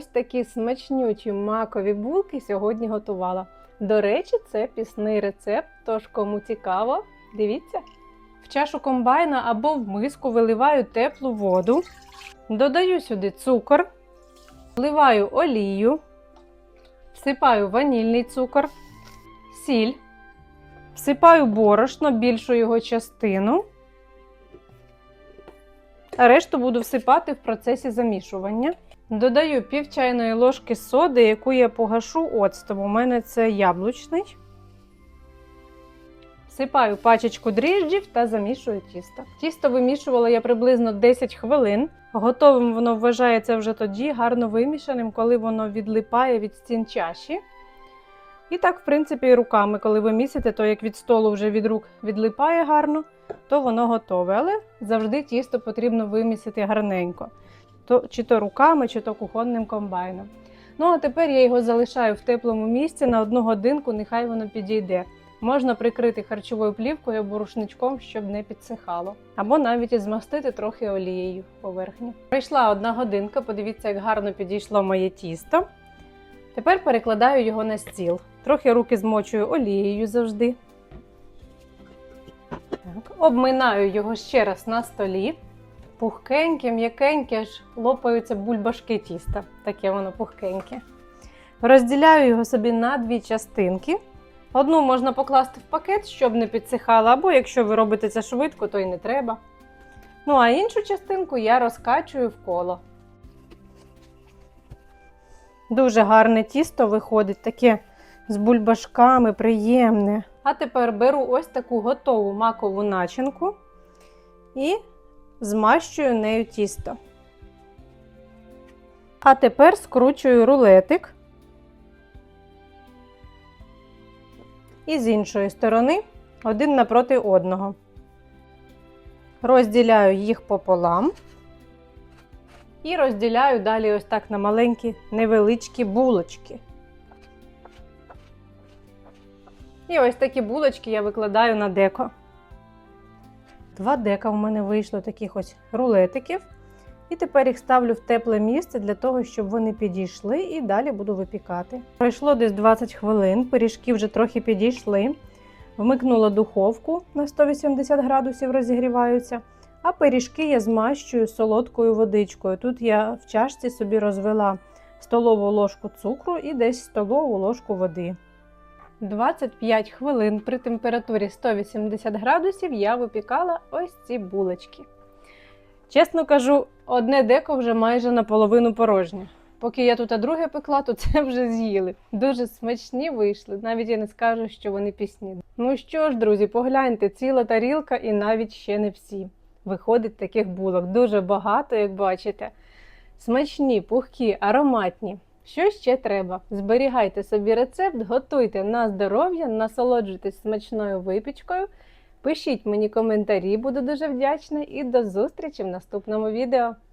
ось такі смачнючі макові булки сьогодні готувала. До речі, це пісний рецепт, тож кому цікаво, дивіться. В чашу комбайна або в миску виливаю теплу воду, додаю сюди цукор, вливаю олію, всипаю ванільний цукор, сіль, всипаю борошно, більшу його частину. А решту буду всипати в процесі замішування. Додаю пів чайної ложки соди, яку я погашу оцтом. У мене це яблучний. Всипаю пачечку дріжджів та замішую тісто. Тісто вимішувала я приблизно 10 хвилин. Готовим воно вважається вже тоді, гарно вимішаним, коли воно відлипає від стін чаші. І так, в принципі, і руками, коли ви місите, то як від столу вже від рук відлипає гарно, то воно готове. Але завжди тісто потрібно вимісити гарненько. То, чи то руками, чи то кухонним комбайном. Ну а тепер я його залишаю в теплому місці на одну годинку, нехай воно підійде. Можна прикрити харчовою плівкою або рушничком, щоб не підсихало. Або навіть і змастити трохи олією поверхню. Пройшла одна годинка, подивіться, як гарно підійшло моє тісто. Тепер перекладаю його на стіл. Трохи руки змочую олією завжди. Так, обминаю його ще раз на столі. Пухкеньке, м'якеньке, аж лопаються бульбашки тіста. Таке воно пухкеньке. Розділяю його собі на дві частинки. Одну можна покласти в пакет, щоб не підсихало, або якщо ви робите це швидко, то й не треба. Ну а іншу частинку я розкачую в коло. Дуже гарне тісто виходить, таке з бульбашками, приємне. А тепер беру ось таку готову макову начинку і змащую нею тісто. А тепер скручую рулетик. І з іншої сторони один напроти одного. Розділяю їх пополам. І розділяю далі ось так на маленькі невеличкі булочки. І ось такі булочки я викладаю на деко. Два дека в мене вийшло таких ось рулетиків. І тепер їх ставлю в тепле місце для того, щоб вони підійшли, і далі буду випікати. Пройшло десь 20 хвилин, пиріжки вже трохи підійшли. Вмикнула духовку на 180 градусів, розігріваються. А пиріжки я змащую солодкою водичкою. Тут я в чашці собі розвела столову ложку цукру і десь столову ложку води. 25 хвилин при температурі 180 градусів я випікала ось ці булочки. Чесно кажу, одне деко вже майже наполовину порожнє. Поки я тут а друге пекла, то це вже з'їли. Дуже смачні вийшли. Навіть я не скажу, що вони пісні. Ну що ж, друзі, погляньте, ціла тарілка і навіть ще не всі. Виходить таких булок. Дуже багато, як бачите. Смачні, пухкі, ароматні. Що ще треба? Зберігайте собі рецепт, готуйте на здоров'я, насолоджуйтесь смачною випічкою. Пишіть мені коментарі, буду дуже вдячна і до зустрічі в наступному відео.